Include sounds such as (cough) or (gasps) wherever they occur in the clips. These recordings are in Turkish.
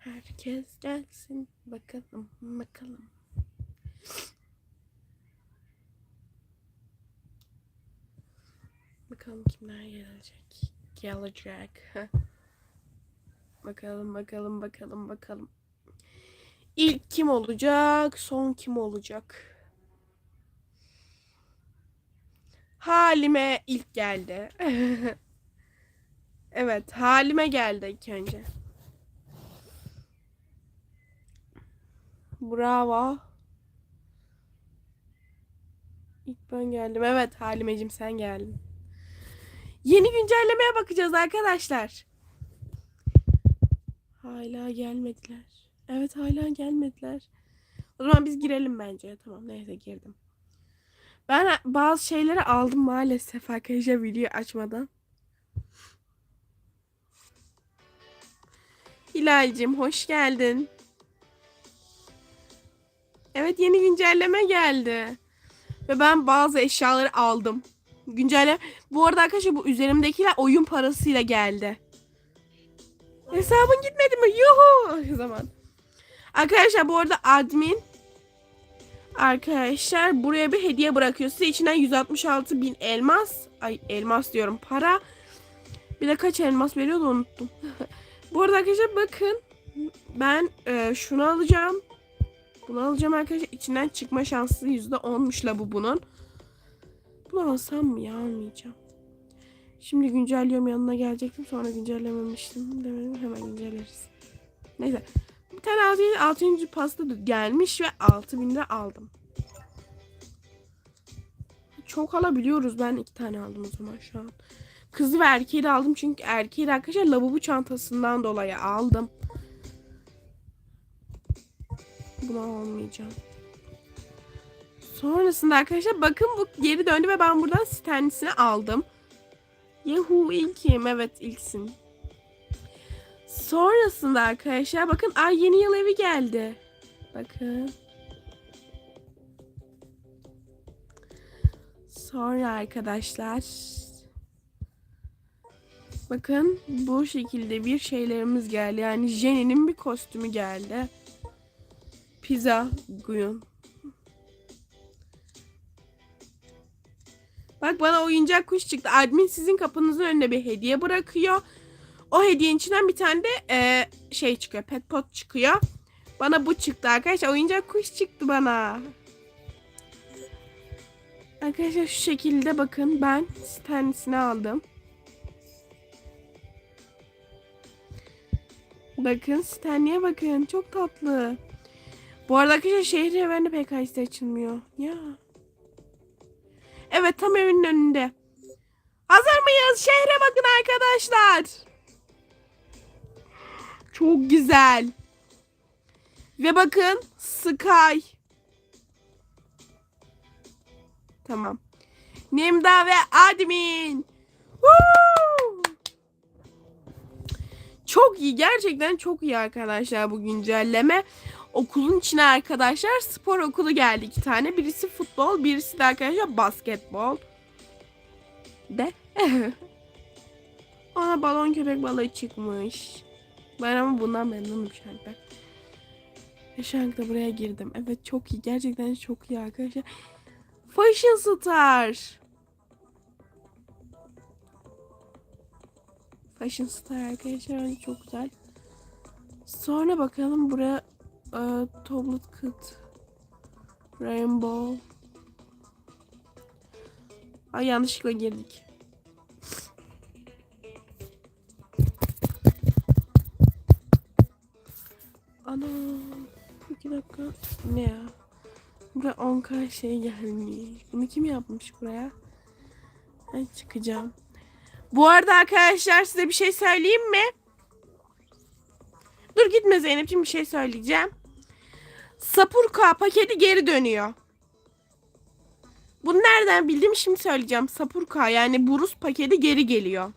Herkes gelsin bakalım bakalım. Bakalım kimler gelecek. Gelecek. bakalım bakalım bakalım bakalım. İlk kim olacak? Son kim olacak? Halime ilk geldi. (laughs) evet, Halime geldi ilk önce. Bravo. İlk ben geldim. Evet Halimeciğim sen geldin. Yeni güncellemeye bakacağız arkadaşlar. Hala gelmediler. Evet hala gelmediler. O zaman biz girelim bence. Tamam neyse girdim. Ben bazı şeyleri aldım maalesef arkadaşlar video açmadan. Hilal'cim hoş geldin. Evet yeni güncelleme geldi. Ve ben bazı eşyaları aldım. Güncelleme. Bu arada arkadaşlar bu üzerimdekiler oyun parasıyla geldi. Hesabın gitmedi mi? Yuhu! O zaman. Arkadaşlar bu arada admin Arkadaşlar buraya bir hediye bırakıyor. Size içinden 166 bin elmas. Ay elmas diyorum para. Bir de kaç elmas veriyordu unuttum. (laughs) bu arada arkadaşlar bakın. Ben e, şunu alacağım. Bunu alacağım arkadaşlar. İçinden çıkma şansı %10'muş la bu bunun. Bunu alsam mı ya almayacağım. Şimdi güncelliyorum yanına gelecektim. Sonra güncellememiştim. Demedim hemen güncelleriz. Neyse. Bir tane 6. 6. pasta gelmiş ve 6000'de aldım. Çok alabiliyoruz. Ben iki tane aldım o zaman şu an. Kızı ve erkeği de aldım çünkü erkeği de arkadaşlar lavabo çantasından dolayı aldım. Bunu almayacağım. Sonrasında arkadaşlar bakın bu geri döndü ve ben buradan Stanley'sini aldım. Yahu ilkim. Evet ilksin. Sonrasında arkadaşlar bakın ay yeni yıl evi geldi. Bakın. Sonra arkadaşlar bakın bu şekilde bir şeylerimiz geldi. Yani Jenny'nin bir kostümü geldi. Pizza Guyun. Bak bana oyuncak kuş çıktı. Admin sizin kapınızın önüne bir hediye bırakıyor. O hediyenin içinden bir tane de e, şey çıkıyor. Pet pot çıkıyor. Bana bu çıktı arkadaşlar. Oyuncak kuş çıktı bana. Arkadaşlar şu şekilde bakın ben tanesini aldım. Bakın Stanley'e bakın. Çok tatlı. Bu arada arkadaşlar şehir evinde pek hasta açılmıyor. Ya. Evet tam evinin önünde. Hazır mıyız? Şehre bakın arkadaşlar. Çok güzel. Ve bakın Sky. Tamam. Nemda ve Admin. Woo! Çok iyi. Gerçekten çok iyi arkadaşlar bu güncelleme. Okulun içine arkadaşlar spor okulu geldi iki tane. Birisi futbol, birisi de arkadaşlar basketbol. De. (laughs) Ona balon köpek balığı çıkmış. Ben ama bundan memnunum. Ve şu anda buraya girdim. Evet çok iyi. Gerçekten çok iyi arkadaşlar. Fashion Star. Fashion Star arkadaşlar çok güzel. Sonra bakalım buraya e, Toblet Kit. Rainbow. Ay yanlışlıkla girdik. Ana. iki dakika. Ne ya? Buraya 10k şey gelmiş. Bunu kim yapmış buraya? Ben çıkacağım. Bu arada arkadaşlar size bir şey söyleyeyim mi? Dur gitme Zeynep'ciğim bir şey söyleyeceğim. Sapurka paketi geri dönüyor. Bunu nereden bildim şimdi söyleyeceğim. Sapurka yani Burus paketi geri geliyor.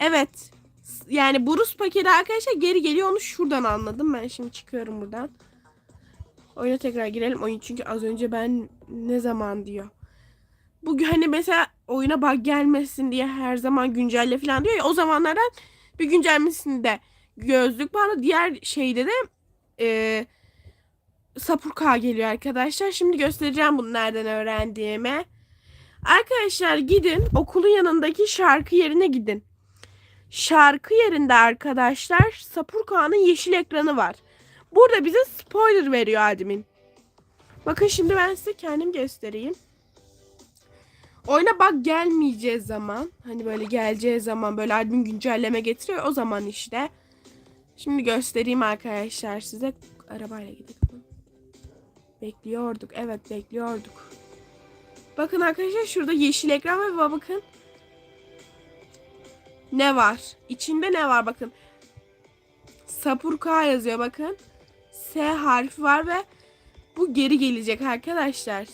Evet. Yani Burus paketi arkadaşlar geri geliyor. Onu şuradan anladım. Ben şimdi çıkıyorum buradan. Oyuna tekrar girelim. Oyun çünkü az önce ben ne zaman diyor. Bugün hani mesela oyuna bug gelmesin diye her zaman güncelle falan diyor ya o zamanlardan bir güncellemesinde gözlük bana diğer şeyde de e, Sapurka geliyor arkadaşlar. Şimdi göstereceğim bunu nereden öğrendiğimi. Arkadaşlar gidin okulun yanındaki şarkı yerine gidin. Şarkı yerinde arkadaşlar Sapurka'nın yeşil ekranı var. Burada bize spoiler veriyor admin. Bakın şimdi ben size kendim göstereyim. Oyuna bak gelmeyeceği zaman hani böyle geleceği zaman böyle admin güncelleme getiriyor o zaman işte. Şimdi göstereyim arkadaşlar size. Arabayla gidelim. Bekliyorduk. Evet bekliyorduk. Bakın arkadaşlar şurada yeşil ekran ve bakın. Ne var? İçinde ne var bakın. Sapurka yazıyor bakın. S harfi var ve bu geri gelecek arkadaşlar.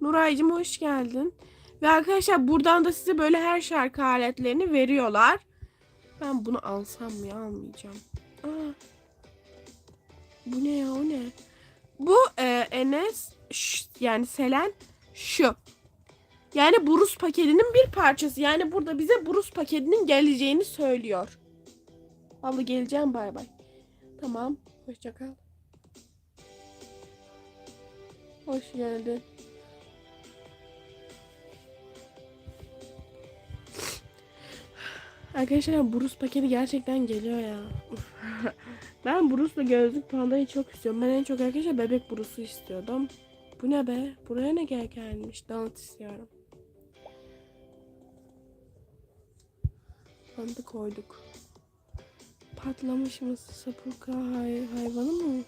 Nuraycığım hoş geldin. Ve arkadaşlar buradan da size böyle her şarkı aletlerini veriyorlar. Ben bunu alsam mı ya almayacağım. Aa. Bu ne ya o ne? Bu e, Enes yani Selen şu. Yani Burus paketinin bir parçası. Yani burada bize Burus paketinin geleceğini söylüyor. Vallahi geleceğim bay bay. Tamam. Hoşça kal. Hoş geldin. Arkadaşlar Burus paketi gerçekten geliyor ya. (laughs) ben Burus'la gözlük pandayı çok istiyorum. Ben en çok arkadaşlar bebek Burus'u istiyordum. Bu ne be? Buraya ne gel gelmiş? Donut istiyorum. Bandı koyduk. Patlamış mısır sapurka hay hayvanı mı?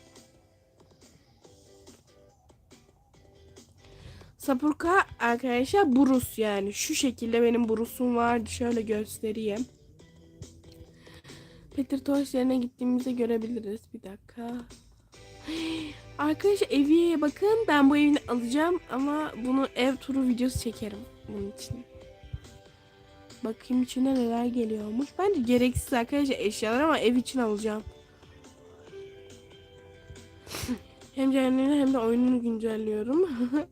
Sapurka arkadaşlar burus yani. Şu şekilde benim burusum vardı. Şöyle göstereyim. Peter Tosh yerine gittiğimizde görebiliriz. Bir dakika. (gasps) Arkadaşlar evi bakın ben bu evini alacağım ama bunu ev turu videosu çekerim bunun için. Bakayım içinde neler geliyormuş. Bence gereksiz arkadaşlar eşyalar ama ev için alacağım. (laughs) hem canlını hem de oyununu güncelliyorum. (laughs)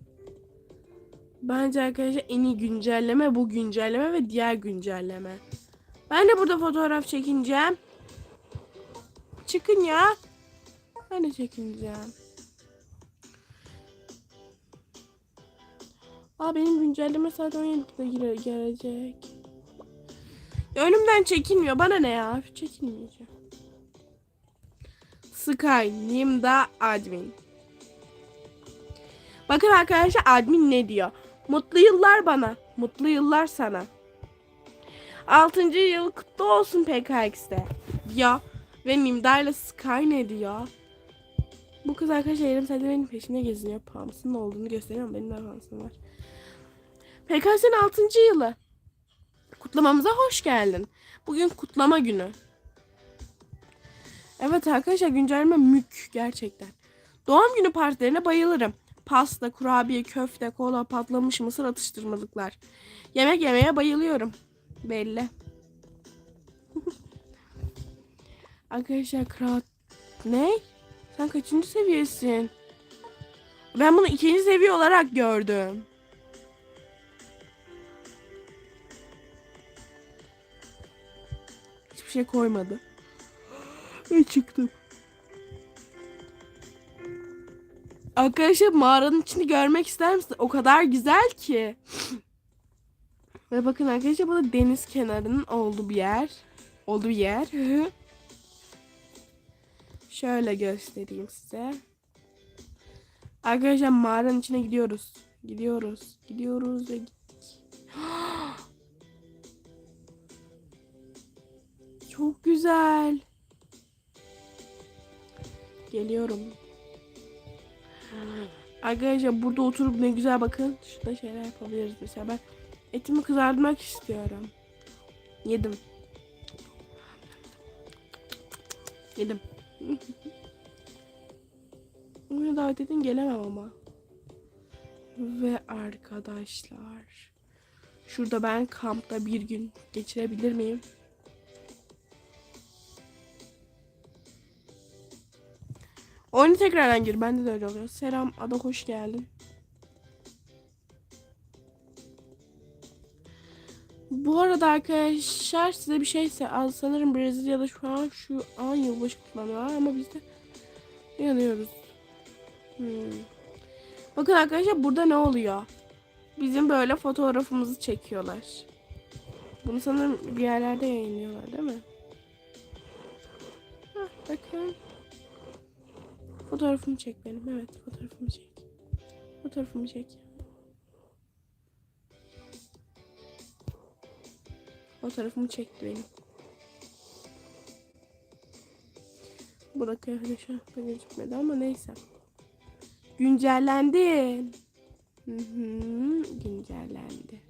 Bence arkadaşlar en iyi güncelleme bu güncelleme ve diğer güncelleme. Ben de burada fotoğraf çekineceğim. Çıkın ya. Ben de çekineceğim. Aa benim güncelleme saat 17'de gire- gelecek. Önümden çekinmiyor. Bana ne ya? Çekinmeyeceğim. Sky, Nimda, Admin. Bakın arkadaşlar admin ne diyor? Mutlu yıllar bana. Mutlu yıllar sana. 6. yıl kutlu olsun PKX'de. Ya ve Nimda ile Sky ne diyor? Bu kız arkadaşlar yarım saattir benim peşinde geziniyor. Pams'ın olduğunu gösteriyorum. Benim de Pams'ım var. PKX'in 6. yılı. Kutlamamıza hoş geldin. Bugün kutlama günü. Evet arkadaşlar güncelleme mük gerçekten. Doğum günü partilerine bayılırım. Pasta, kurabiye, köfte, kola, patlamış mısır atıştırmalıklar. Yemek yemeye bayılıyorum. Belli. Arkadaşlar kral... Ne? Sen kaçıncı seviyesin? Ben bunu ikinci seviye olarak gördüm. Hiçbir şey koymadı. (gasps) Ve çıktım. Arkadaşlar mağaranın içini görmek ister misiniz? O kadar güzel ki. (gasps) Ve bakın arkadaşlar bu da deniz kenarının olduğu bir yer. Olduğu yer. Şöyle göstereyim size. Arkadaşlar mağaranın içine gidiyoruz. Gidiyoruz. Gidiyoruz ve gittik. (gasps) Çok güzel. Geliyorum. Arkadaşlar burada oturup ne güzel bakın. Şurada şeyler yapabiliriz mesela ben etimi kızartmak istiyorum. Yedim. Yedim. (laughs) Bugün davet edin gelemem ama. Ve arkadaşlar. Şurada ben kampta bir gün geçirebilir miyim? Oyunu tekrardan gir. Bende de öyle oluyor. Selam Ada hoş geldin. Bu arada arkadaşlar size bir şeyse az sanırım Brezilya'da şu an şu an yılbaşı kutlanıyor ama biz de yanıyoruz. Hmm. Bakın arkadaşlar burada ne oluyor? Bizim böyle fotoğrafımızı çekiyorlar. Bunu sanırım bir yerlerde yayınlıyorlar değil mi? Hah, bakın. Fotoğrafımı çek benim. Evet fotoğrafımı çek. Fotoğrafımı çek. Fotoğrafımı çekti benim. Bu da kıyafet şu an gözükmedi ama neyse. Güncellendi. Hı hı, güncellendi.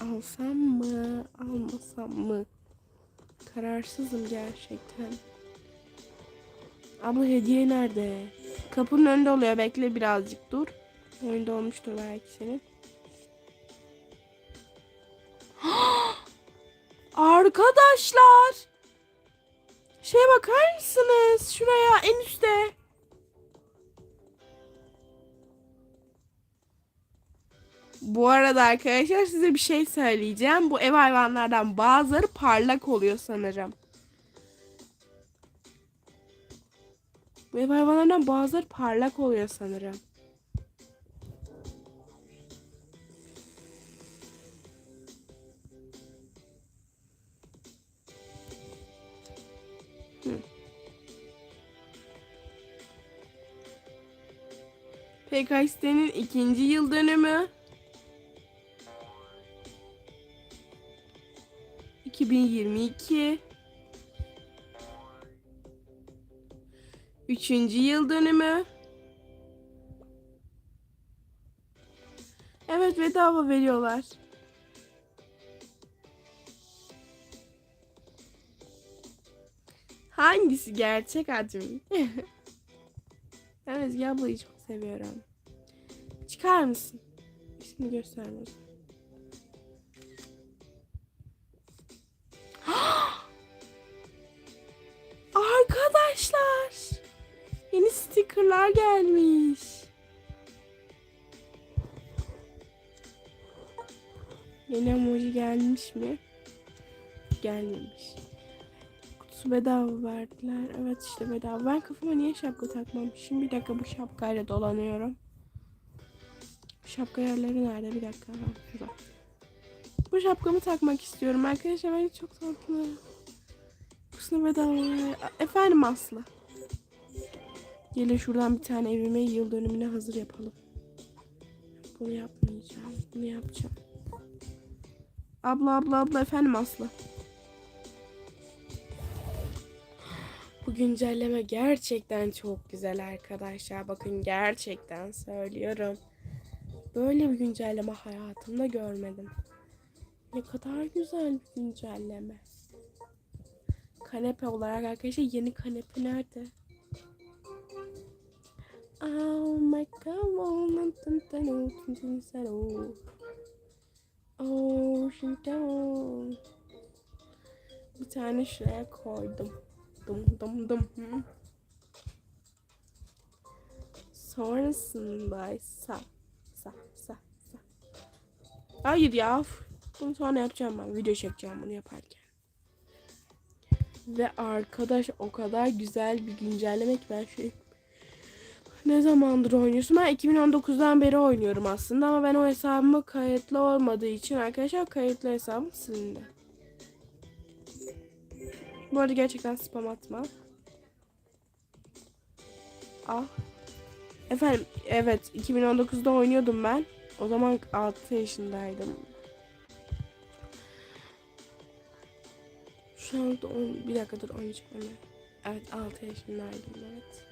Alsam mı, almasam mı? Kararsızım gerçekten. Abla hediye nerede? Kapının önünde oluyor. Bekle birazcık dur. Önünde olmuştur belki senin. Arkadaşlar. Şeye bakar mısınız? Şuraya en üstte. Bu arada arkadaşlar size bir şey söyleyeceğim. Bu ev hayvanlardan bazıları parlak oluyor sanırım. Bu ev hayvanlardan bazıları parlak oluyor sanırım. PKX'nin ikinci yıl dönümü. 2022 Üçüncü yıl dönümü. Evet bedava veriyorlar. Hangisi gerçek admin? (laughs) ben Ezgi ablayı çok seviyorum. Çıkar mısın? İsmini gösterme. o zaman. (gasps) Arkadaşlar. Yeni stickerlar gelmiş. Yeni emoji gelmiş mi? Gelmemiş. Bedava verdiler. Evet işte bedava. Ben kafama niye şapka takmamışım? Bir dakika bu şapkayla dolanıyorum. Şapka yerleri nerede? Bir dakika. Ha, şurada. Bu şapkamı takmak istiyorum. Arkadaşlar bence çok tatlı. Kutusunu bedava. Efendim Aslı. Gelin şuradan bir tane evime yıl dönümüne hazır yapalım. Bunu yapmayacağım. Bunu yapacağım. Abla abla abla efendim Aslı. Bu güncelleme gerçekten çok güzel arkadaşlar. Bakın gerçekten söylüyorum. Böyle bir güncelleme hayatımda görmedim. Ne kadar güzel bir güncelleme. Kanepe olarak arkadaşlar yeni kanepe nerede? Oh my god, Oh, şimdi bir tane şuraya koydum. Dım dım dım. Sonrasında sa sa sa sa. Hayır ya. Bunu sonra yapacağım ben. Video çekeceğim bunu yaparken. Ve arkadaş o kadar güzel bir güncelleme ki ben şey ne zamandır oynuyorsun? Ben 2019'dan beri oynuyorum aslında ama ben o hesabımı kayıtlı olmadığı için arkadaşlar kayıtlı hesabım silindi. Bu arada gerçekten spam atma. Ah. Efendim evet 2019'da oynuyordum ben. O zaman 6 yaşındaydım. Şu an da on, bir dakika dur oynayacağım. Evet 6 yaşındaydım evet.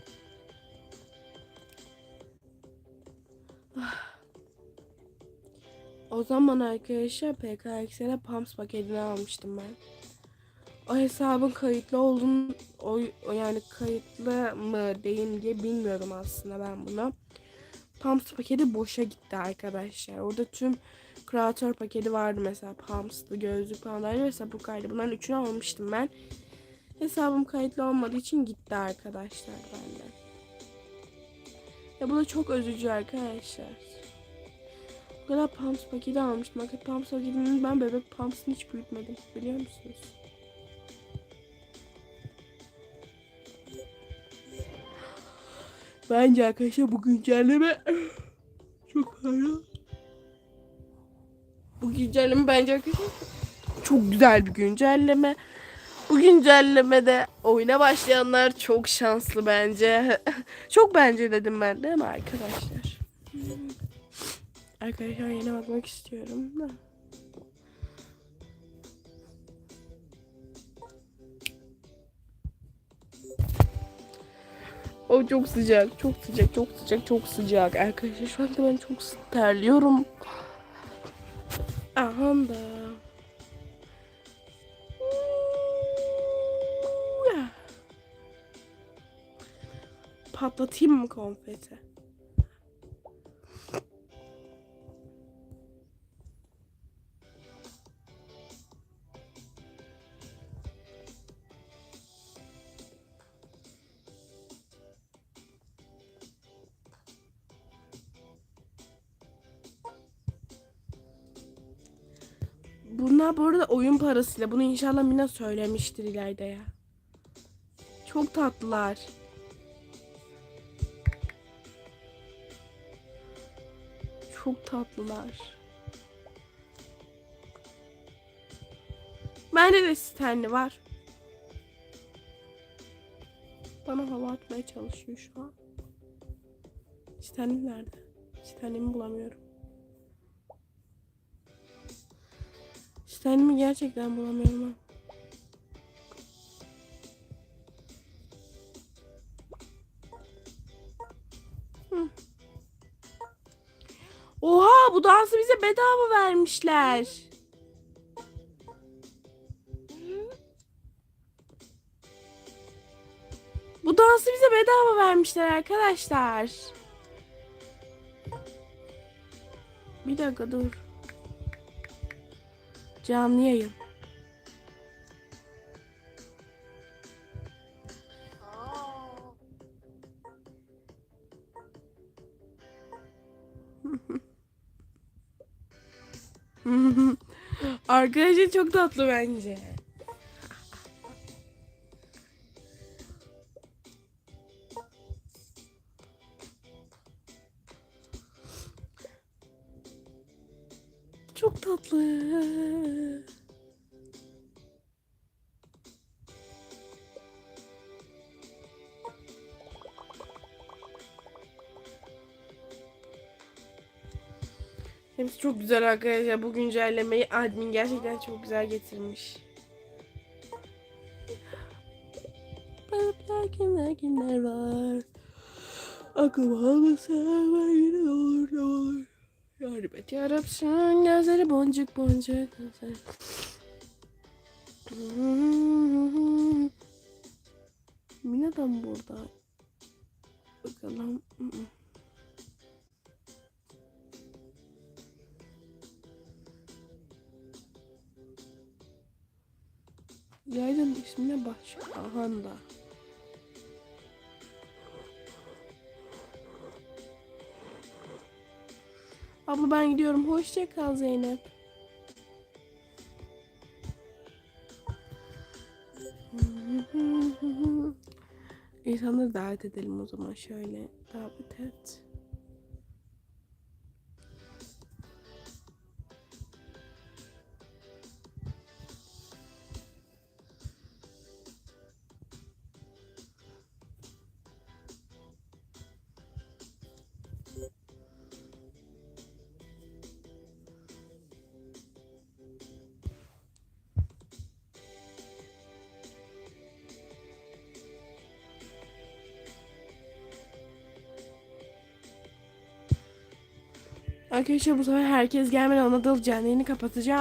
Ah. O zaman arkadaşlar PKX'e Pumps paketini almıştım ben. O hesabın kayıtlı olduğunu o, o yani kayıtlı mı değil diye bilmiyorum aslında ben bunu. Pumps paketi boşa gitti arkadaşlar. Orada tüm kreatör paketi vardı mesela Pumps'lı gözlük falan ve sapık kaydı. Bunların üçünü almıştım ben. Hesabım kayıtlı olmadığı için gitti arkadaşlar benden. Ya bu da çok üzücü arkadaşlar. Bu kadar Pumps paketi almıştım. Pumps paketinin ben bebek Pumps'ını hiç büyütmedim. Biliyor musunuz? Bence arkadaşlar bu güncelleme (laughs) çok para. Bu güncelleme bence arkadaşlar çok güzel bir güncelleme. Bu güncellemede oyuna başlayanlar çok şanslı bence. (laughs) çok bence dedim ben değil mi arkadaşlar? Arkadaşlar yine bakmak istiyorum da. O çok sıcak, çok sıcak, çok sıcak, çok sıcak. Arkadaşlar şu anda ben çok terliyorum. Aha da. Patlatayım mı konfeti? Bu arada oyun parasıyla. Bunu inşallah Mina söylemiştir ileride ya. Çok tatlılar. Çok tatlılar. Bende de Stanley var. Bana hava atmaya çalışıyor şu an. Stanley nerede? Stanley'mi bulamıyorum. Stanley'mi gerçekten bulamıyorum. Oha bu dansı bize bedava vermişler. Bu dansı bize bedava vermişler arkadaşlar. Bir dakika dur. Canlı yayın. (laughs) Arkadaşlar çok tatlı bence. Çok tatlı. Hepsi çok güzel arkadaşlar. Bu güncellemeyi admin gerçekten çok güzel getirmiş. Balıklar kimler kimler var. Aklıma almasa ben yine var. Yardım et yarabsın gözleri boncuk boncuk gözler. Mina da mı burada? Bakalım. Yaylanın ismine baş. Ahanda. Abla ben gidiyorum. Hoşça kal Zeynep. (laughs) İnsanları davet edelim o zaman şöyle. Davet et. Arkadaşlar bu sefer herkes gelmeden Anadolu canlı yayını kapatacağım.